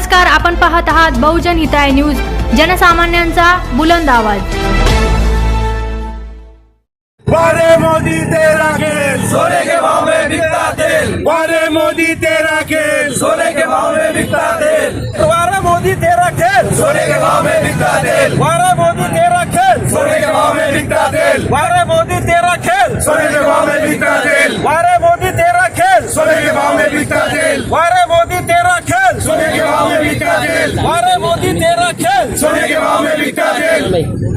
नमस्कार आपण पाहत आहात बहुजन हिताय न्यूज जनसामान्यांचा बुलंद आवाज. वारे मोदी तेरा खेल. सोने के भाव में बिकता तेल. वारे मोदी तेरा खेल. सोने के भाव में बिकता तेल. वारे मोदी तेरा खेल. सोने के भाव में बिकता तेल. वारे मोदी तेरा खेल. सोने के भाव में बिकता तेल. वारे तेल वारे मोदी तेरा खेल। सोने के भाव में बिकता तेल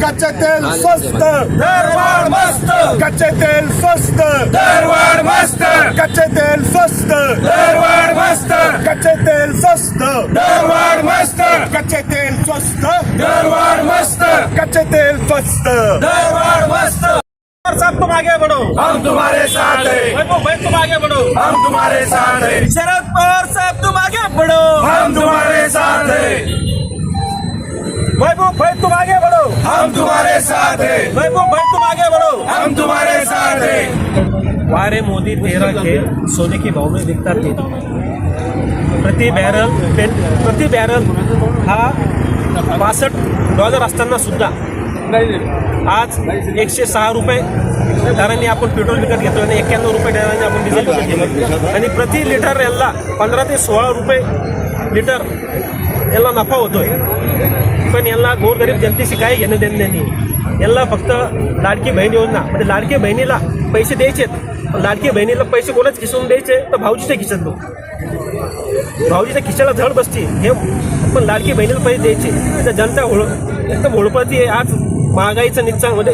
कच्चे तेल स्वस्त। दरबार मस्त। कच्चे तेल स्वस्त। दरबार मस्त। कच्चे तेल स्वस्त। दरबार मस्त। कच्चे तेल स्वस्त। दरबार मस्त। कच्चे तेल स्वस्त। दरबार मस्त। कच्चे तेल स्वस्त। दरबार मस्त। साहब तुम आगे बढ़ो। हम तुम्हारे साथ हैं। आगे बढ़ो हम तुम्हारे साथ हैं। शरद पवार साहब तुम आगे बढ़ो हम तुम्हारे साथ हैं। वैभव भाई तुम आगे बढ़ो हम तुम्हारे साथ हैं। वैभव भाई तुम आगे बढ़ो हम तुम्हारे साथ हैं। वारे मोदी तेरा खेल सोने के भाव में विकतात तेल प्रति बॅरल प्रति बॅरल हा बासष्ट डॉलर असताना सुद्धा. आज एकशे सहा रुपये दराने आपण पेट्रोल विकत घेतो आणि एक्क्याण्णव रुपये दराने आपण डिझेल विकत घेतो आणि प्रति लिटर याला पंधरा ते सोळा रुपये लिटर याला नफा होतोय. पण यांना गोरगरीब जनतेशी काय घेणं देणं नाही. यांना फक्त लाडकी बहीण योजना. म्हणजे लाडकी बहिणीला पैसे द्यायचे पण लाडकी बहिणीला पैसे कोणाच खिसून द्यायचे? तर भाऊजीच्या खिशात दो भाऊजीच्या खिशाला झड बसते. हे पण लाडकी बहिणीला पैसे द्यायचे. तर जनता होळ एकदम होळपती आहे. आज महागाईचं निच्चांग म्हणजे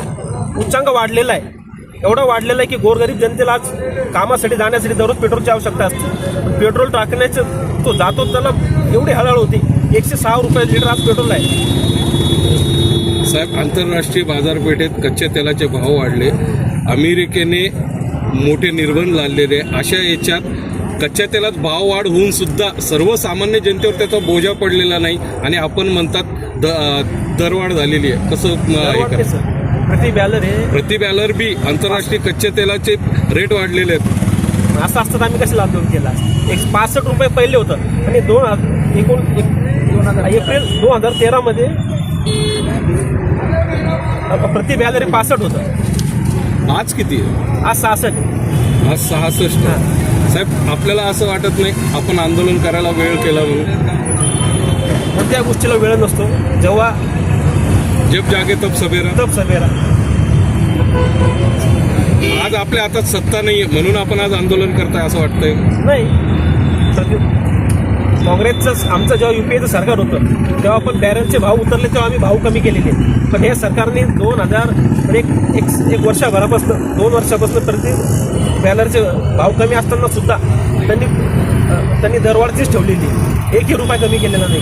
उच्चांक वाढलेला आहे. एवढा वाढलेला आहे की गोरगरीब जनतेला आज कामासाठी जाण्यासाठी दररोज पेट्रोलची आवश्यकता असते. पेट्रोल टाकण्याचं तो जातो त्याला एवढी हळहळ होती. एकशे सहा रुपये लिटर आज पेट्रोल आहे. साहेब आंतरराष्ट्रीय बाजारपेठेत कच्च्या तेलाचे भाव वाढले. अमेरिकेने मोठे निर्बंध लादलेले. अशा याच्यात कच्च्या तेलात भाव वाढ होऊन सुद्धा सर्वसामान्य जनतेवर त्याचा बोजा पडलेला नाही. आणि आपण म्हणतात द दरवाढ झालेली आहे. कसं प्रति बॅलर हे प्रति बॅलर बी आंतरराष्ट्रीय कच्च्या तेलाचे रेट वाढलेले आहेत. असं असतं तर आम्ही कशाला आंदोलन केला? एक पासष्ट रुपये पहिले होतं. आणि दोन हज- एकूण एक- एप्रिल दोन हजार तेरामध्ये प्रति बॅलर पासष्ट होतं. आज किती आहे? आज सहासष्ट. आज सहासष्ट. साहेब आपल्याला असं वाटत नाही आपण आंदोलन करायला वेळ केला म्हणून? कोणत्या गोष्टीला वेळ नसतो. जेव्हा जब जागे तब सवेरा। तप सभेला आज आपल्या हातात सत्ता नाहीये म्हणून आपण आज आंदोलन करताय असं वाटतंय. नाही. सध्या- काँग्रेसचं आमचं जेव्हा युपीएचं सरकार होतं तेव्हा पण बॅरलचे भाव उतरले तेव्हा आम्ही भाव कमी केलेले. पण हे सरकारने दोन हजार एक एक एक वर्षभरापासून दोन वर्षापासून प्रति बॅलरचे भाव कमी असताना सुद्धा त्यांनी अं, त्यांनी दरवाढतीच ठेवलेली. एकही रुपया कमी केलेला नाही.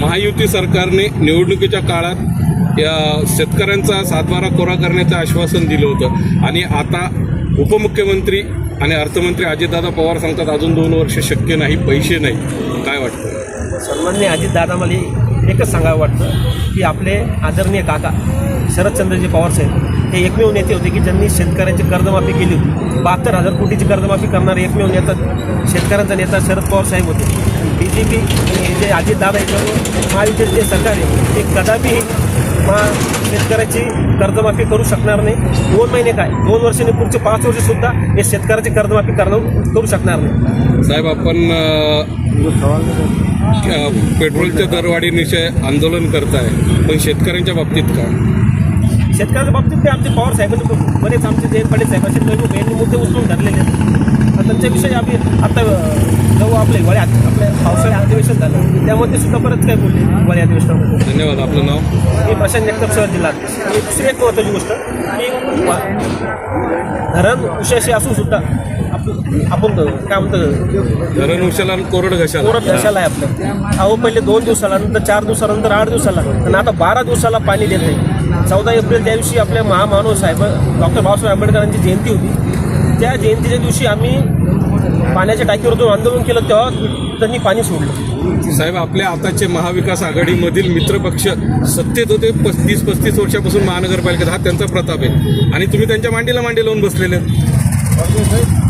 महायुती सरकारने निवडणुकीच्या काळात या शेतकऱ्यांचा सातबारा कोरा करण्याचं आश्वासन दिलं होतं. आणि आता उपमुख्यमंत्री आणि अर्थमंत्री अजितदादा पवार सांगतात अजून दोन वर्ष शक्य नाही पैसे नाही. काय वाटतं? सर्वांनी अजितदादा मला एकच सांगावं वाटतं की आपले आदरणीय काका शरदचंद्रजी पवार साहेब हे एकमेव नेते होते की ज्यांनी शेतकऱ्यांची कर्जमाफी केली होती. बहात्तर हजार कोटीची कर्जमाफी करणारे एकमेव नेता शेतकऱ्यांचा नेता शरद पवार साहेब होते. बी जे पी आणि जे अजितदादा याच्यावर महायुतीचे जे सरकार आहे ते कदापि मा शेतकऱ्याची कर्जमाफी करू शकणार नाही. दोन महिने काय? दोन वर्षांनी पुढचे पाच वर्ष सुद्धा हे शेतकऱ्याची कर्जमाफी करणं करू शकणार नाही. साहेब आपण पेट्रोलच्या दरवाढीविषयी आंदोलन करताय पण शेतकऱ्यांच्या बाबतीत काय शेतकऱ्याच्या बाबतीत ते आमचे पवार साहेबांनी बरेच आमचे जयंत पाटील साहेब असे काही यांनी मुद्दे उचलून धरलेले आहेत. आणि त्यांच्याविषयी आम्ही आता जेव्हा आपले वळ्या आपल्या पावसाळ्या अधिवेशन झालं. त्यामध्ये सुद्धा बरंच काय बोलले? वळ्या अधिवेशनामध्ये. धन्यवाद आपलं नाव? मी प्रशांत जगताप शहर जिल्हा आणि दुसरी एक महत्त्वाची गोष्ट. की धरण उशाशी असून सुद्धा आप- आपण काय म्हणतो? धरण उशाला कोरड घशाला. कोरड दशाला आहे आपलं. अहो पहिले दोन दिवसाला नंतर चार दिवसानंतर आठ दिवसाला. आणि आता बारा दिवसाला पाणी देत नाही. चौदा एप्रिल त्या दिवशी आपल्या महामानव साहेब डॉक्टर बाबासाहेब आंबेडकरांची जयंती होती. त्या जयंतीच्या दिवशी आम्ही पाण्याच्या टाकीवर आंदोलन केलं तेव्हा त्यांनी पाणी सोडलं साहेब आपल्या आताचे महाविकास आघाडीमधील मित्रपक्ष सत्तेत होते पस्तीस पस्तीस वर्षापासून महानगरपालिकेत हा त्यांचा प्रताप आहे आणि तुम्ही त्यांच्या मांडीला मांडी लावून बसलेले आहेत.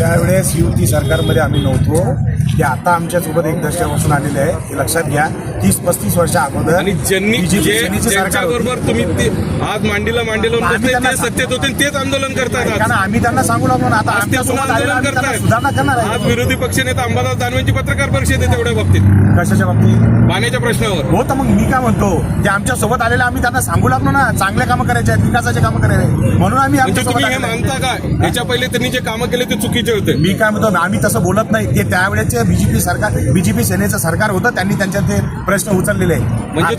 त्यावेळेस युती सरकारमध्ये आम्ही नव्हतो ते आता आमच्यासोबत एक दशकापासून आलेले आहे हे लक्षात घ्या. तीस पस्तीस वर्षा अगोदर आणि ज्यांनी BJP जे सेनेचे सरकार ज्यांच्या होते. बरोबर तुम्ही ते आज मांडीला मांडी लावून आम्ही बसले त्यांना ते सत्तेत होते तेच आंदोलन करतात आज. आम्ही त्यांना सांगू लागलो ना आता आज ते पुन्हा आमच्यासोबत आलेलं आंदोलन आम्ही त्यांना करतायत सुधारणा करणार आज आहे विरोधी पक्षनेता अंबादास दानवेंची पत्रकार परिषद आहे तेवढ्या बाबतीत. कशाच्या बाबतीत? पाण्याच्या प्रश्नावर. हो तर मग मी काय म्हणतो? ते आमच्यासोबत आलेले आम्ही त्यांना सांगू लागलो ना चांगले कामं करायचे आहेत विकासाचे कामं करायचे आहेत. म्हणून आम्ही म्हणजे आमच्या तुम्ही हे सोबत आलेलो आहे. मानता का? याच्या पहिले त्यांनी जे कामं केले ते चुकीचे होते मी काय म्हणतो आम्ही तसं बोलत नाही. ते त्यावेळेचे बीजेपी सरकार बीजेपी सेनेचं सरकार होतं त्यांनी त्यांच्या ते प्रश्न उचललेले आहे म्हणजे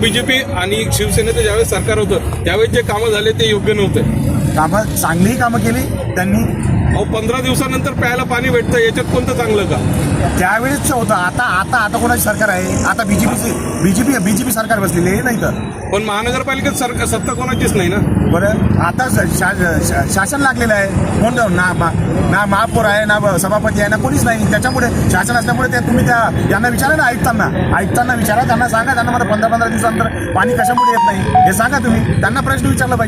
बीजेपी आणि शिवसेनेचं ज्यावेळेस सरकार होतं त्यावेळेस जे कामं झाले ते योग्य नव्हते? कामं चांगलीही कामं केली त्यांनी अहो पंधरा दिवसानंतर प्यायला पाणी भेटतं याच्यात कोणतं चांगलं का? त्यावेळेस होतं आता आता आता कोणाची सरकार आहे? आता बीजेपीची बीजेपी बीजेपी सरकार बसलेली आहे नाही तर. पण महानगरपालिकेत सरकार सत्ता कोणाचीच नाही ना? बरं आता श- शा- शा- शासन लागलेलं आहे. कोण ना मा- ना महापौर आहे ना सभापती आहे ना कोणीच नाही. त्याच्यामुळे शासन असल्यामुळे ते तुम्ही त्या यांना विचारा ना आयुक्तांना. आयुक्तांना विचारा त्यांना सांगा त्यांना मला पंधरा पंधरा दिवसानंतर पाणी कशामुळे येत नाही? हे सांगा तुम्ही. त्यांना प्रश्न विचारला पाहिजे.